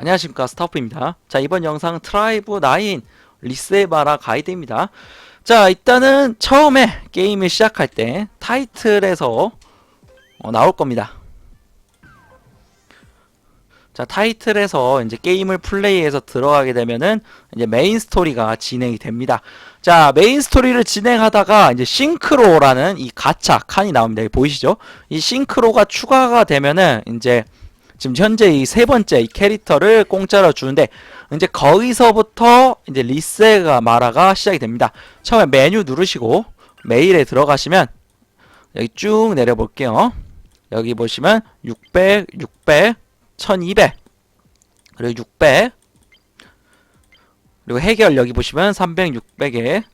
안녕하십니까 스타프입니다. 자 이번 영상 트라이브 9 리세바라 가이드입니다. 자 일단은 처음에 게임을 시작할 때 타이틀에서 어, 나올 겁니다. 자 타이틀에서 이제 게임을 플레이해서 들어가게 되면은 이제 메인 스토리가 진행이 됩니다. 자 메인 스토리를 진행하다가 이제 싱크로라는 이 가차 칸이 나옵니다. 보이시죠? 이 싱크로가 추가가 되면은 이제 지금 현재 이 세 번째 이 캐릭터를 공짜로 주는데 이제 거기서부터 이제 리세가 마라가 시작이 됩니다. 처음에 메뉴 누르시고 메일에 들어가시면 여기 쭉 내려 볼게요. 여기 보시면 600, 600, 1200 그리고 600 그리고 해결 여기 보시면 300, 600에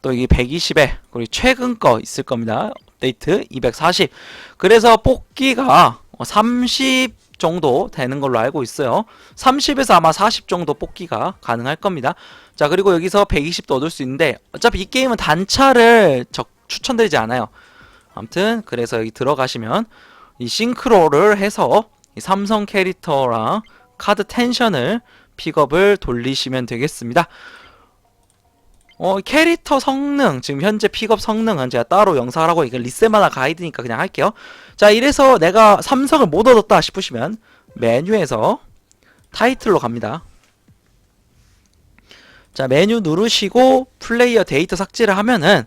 또 여기 120에 그리고 최근 거 있을 겁니다. 업데이트 240 그래서 뽑기가 30 정도 되는 걸로 알고 있어요. 30에서 아마 40 정도 뽑기가 가능할 겁니다. 자, 그리고 여기서 120도 얻을 수 있는데 어차피 이 게임은 단차를 적, 추천드리지 않아요. 아무튼 그래서 여기 들어가시면 이 싱크로를 해서 이 삼성 캐릭터랑 카드 텐션을 픽업을 돌리시면 되겠습니다. 어, 캐릭터 성능, 지금 현재 픽업 성능은 제가 따로 영상을 하고 이거 리세마다 가이드니까 그냥 할게요. 자, 이래서 내가 삼성을 못 얻었다 싶으시면 메뉴에서 타이틀로 갑니다. 자, 메뉴 누르시고 플레이어 데이터 삭제를 하면은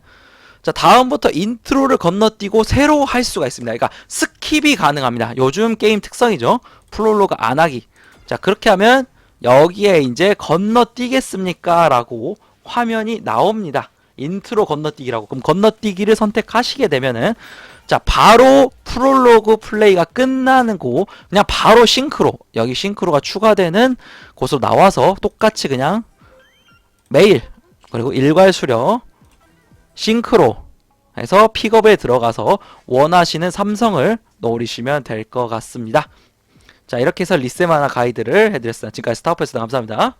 자, 다음부터 인트로를 건너뛰고 새로 할 수가 있습니다. 그러니까 스킵이 가능합니다. 요즘 게임 특성이죠. 프롤로그 안 하기. 자, 그렇게 하면 여기에 이제 건너뛰겠습니까? 라고 화면이 나옵니다. 인트로 건너뛰기라고. 그럼 건너뛰기를 선택하시게 되면은 자, 바로 프롤로그 플레이가 끝나는 곳 그냥 바로 싱크로. 여기 싱크로가 추가되는 곳으로 나와서 똑같이 그냥 메일 그리고 일괄 수령 싱크로 해서 픽업에 들어가서 원하시는 삼성을 노리시면 될 것 같습니다. 자, 이렇게 해서 리세마나 가이드를 해드렸습니다. 지금까지 스타워프였습니다. 감사합니다.